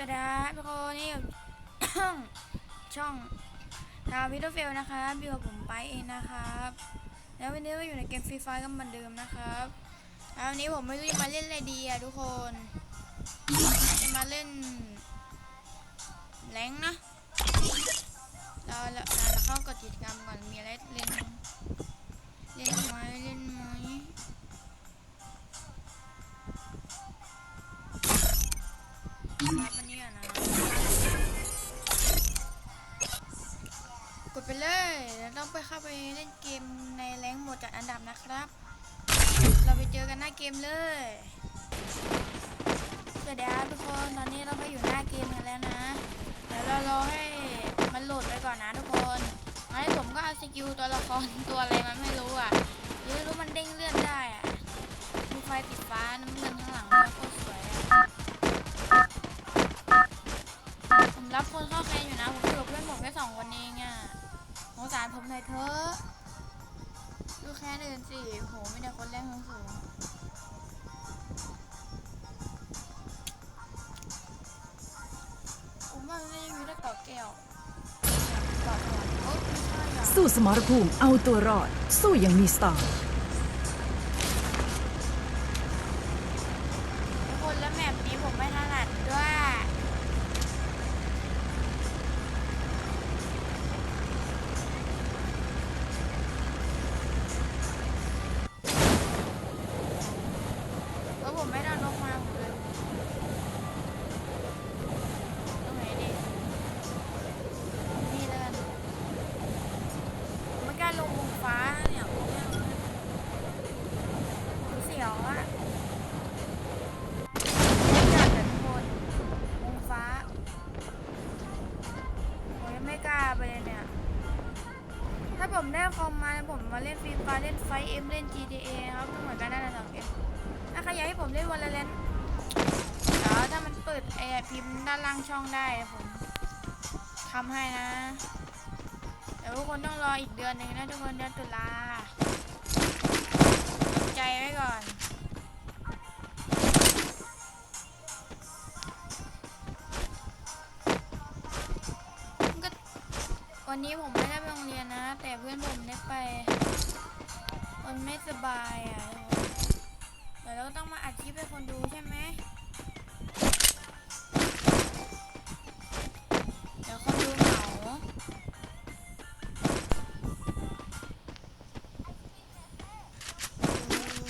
สวัสดีครับทุกคนนี่ช่องดาววิดเฟลนะครับอยู่กับผมไปเองนะครับ แล้ววันนี้ก็อยู่ในเกมฟรีไฟก็เหมือนเดิมนะครับแล้ววันนี้ผมไม่รู้จะมาเล่นอะไรดีอะทุกคนจะมาเล่นแรงนะเราเราเราเข้ากดกิจกรรมก่อนมีอะไรเล่นเล่นไหมเล่นไหม เล่นเกมในแรงหมดจัดอันดับนะครับ เราไปเจอกันหน้าเกมเลยสวัสดีครับทุกคนตอนนี้เราก็อยู่หน้าเกมกันแล้วนะเดี๋ยวเรารอให้มันโหลดไปก่อนนะทุกคนตอนนี้ผมก็เอาสกิลตัวละครตัวอะไรมันไม่รู้อะหรืรู้มันเด้งเลื่อนได้อะดูไฟติดฟ้าน้ำเงินข้างหลังมันโคตรสวยอะผมรับคนเข้าแคนอยู่นะผมอยู่เพื่อนผมแค่สองคนเองอะสงสารผมหน่อยเถอะ แค่อื่นสิโหไม่ได้คนแรกสูงสูงผมว่ามันน่าจะมีได้เกาะแก้วเกาะแก้วโอ๊ยไม่ใช่อะสู้สมรภูมิเอาตัวรอด สู้อย่างมีสไตล์ เล่นฟรีไฟเล่นไฟเอ็มเล่น GTA ครับก็เหมือนกันนั่นแหละสองเกมถ้าใครอยากให้ผมเล่นวอลเลนเดี๋ยวถ้ามันเปิดไอพิมพ์ด้านล่างช่องได้ผมทำให้นะแต่ทุกคนต้องรออีกเดือนหนึ่งนะทุกคนเดือนตุลาใจไว้ก่อน วันนี้ผมไม่ได้ไปโรงเรียนนะ แต่เพื่อนผมได้ไป มันไม่สบายอะเดี๋ยวเราก็ต้องมาอัดคลิปให้คนดูใช่ไหมเดี๋ยวคนดูเหงา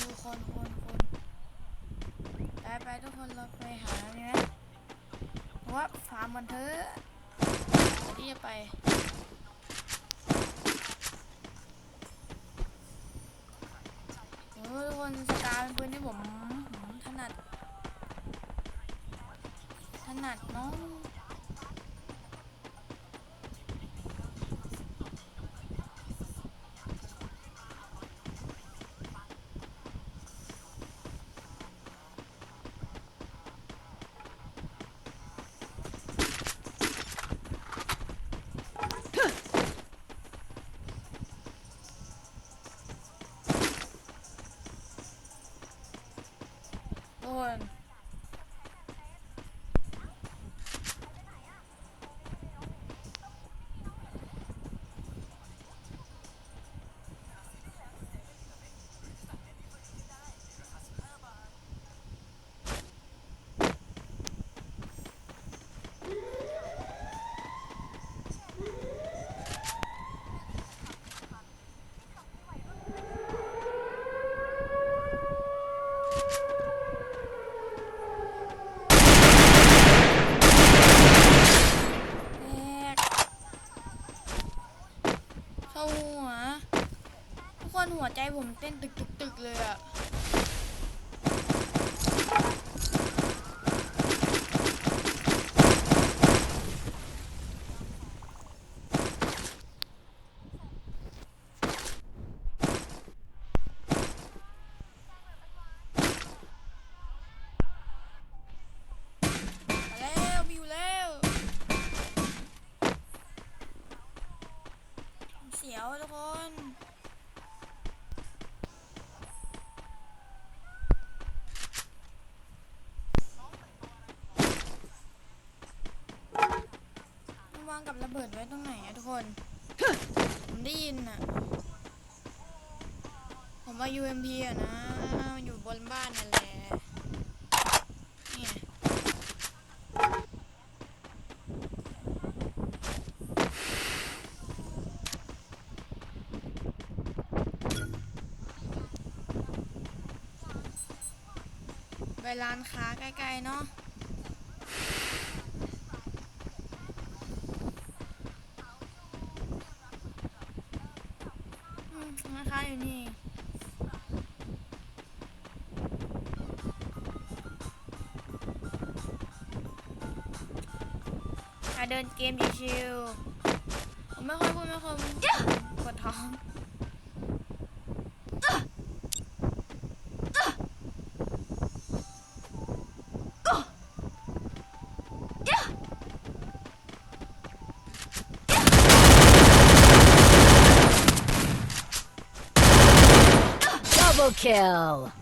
ดูคนคนคนไปไปทุกคนเราไปหาเนี่ยว่าฟาร์มมันเถอะที่จะไป โอ้ทุกค นสกาเป็นปืนที่ผมผมถนัด ถนัดเนาะ ใจผมเต้นตึกตึกตึกเลยอะมาแล้วมีอยู่แล้วเสียวทุกคนางกั บระเบิดไว้ตรงไหนอะทุกคน ผมได้ยินอะผมเอา UMP อะนะ อยู่บนบ้านนั่นแหละนี่ไปร้านค้าใกล้ๆเนาะ อืมร้านค้า อยู่นี่มาเดินเกมชิวๆผมไม่ค่อยพูดไม่ค่อยปวดท้อง kill.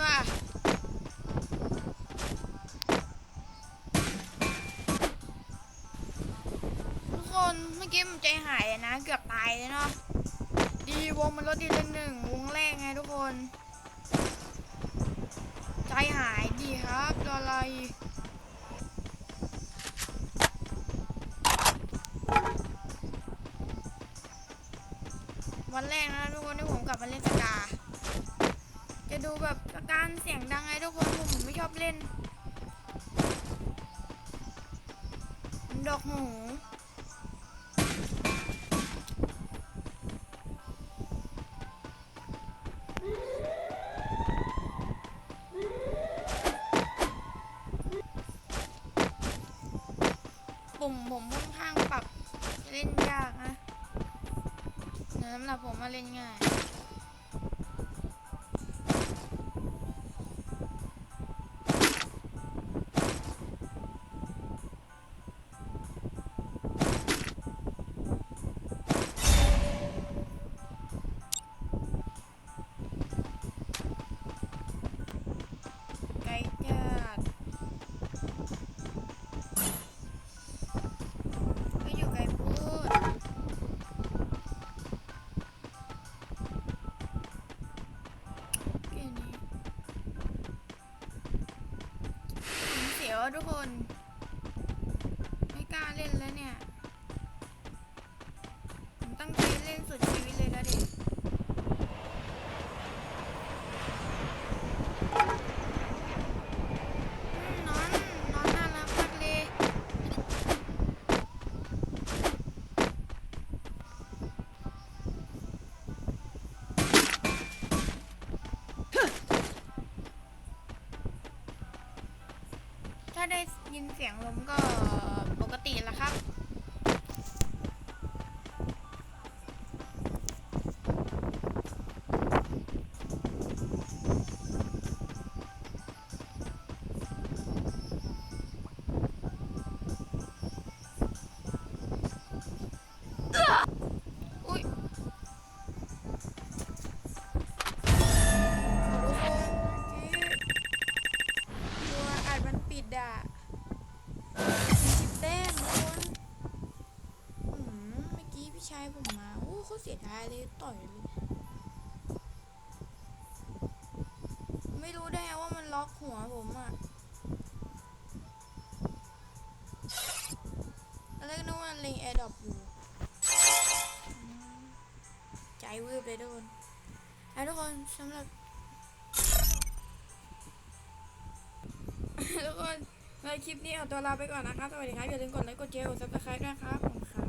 ว่ะทุกคนเมื่อกี้ผมใจหายนะ เกือบตายเลยเนาะดีวงมันลดดีเลนหนึ่งวงแรกไงทุกคน ใจหายดีครับอะไรวันแรกนะ การเสียงดังไงทุกคนผมผมไม่ชอบเล่นดอกหูปุ่มผมค่อนข้างปรับเล่นยากนะสำหรับผมมาเล่นง่าย ผมเสียวทุกคน ไม่กล้าเล่นแล้วเนี่ย ผมตั้งใจเล่นสุดชีวิต เสียงลมก็ ผมมา โอ้เขาเสียดายเลยต่อยเลย ไม่รู้ได้ว่ามันล็อกหัวผมอะแล้วก็นึกว่ามันเล็งแอร์ดรอปอยู่อืมวืบเลยทุกคนแล้วทุกคนสำหรับทุกคนในคลิปนี้เอาตัวลาไปก่อนนะครับ สวัสดีครับ อย่าลืมกดไลค์ กดแชร์ กดซับสไครต์ด้วยนะครับผมครับ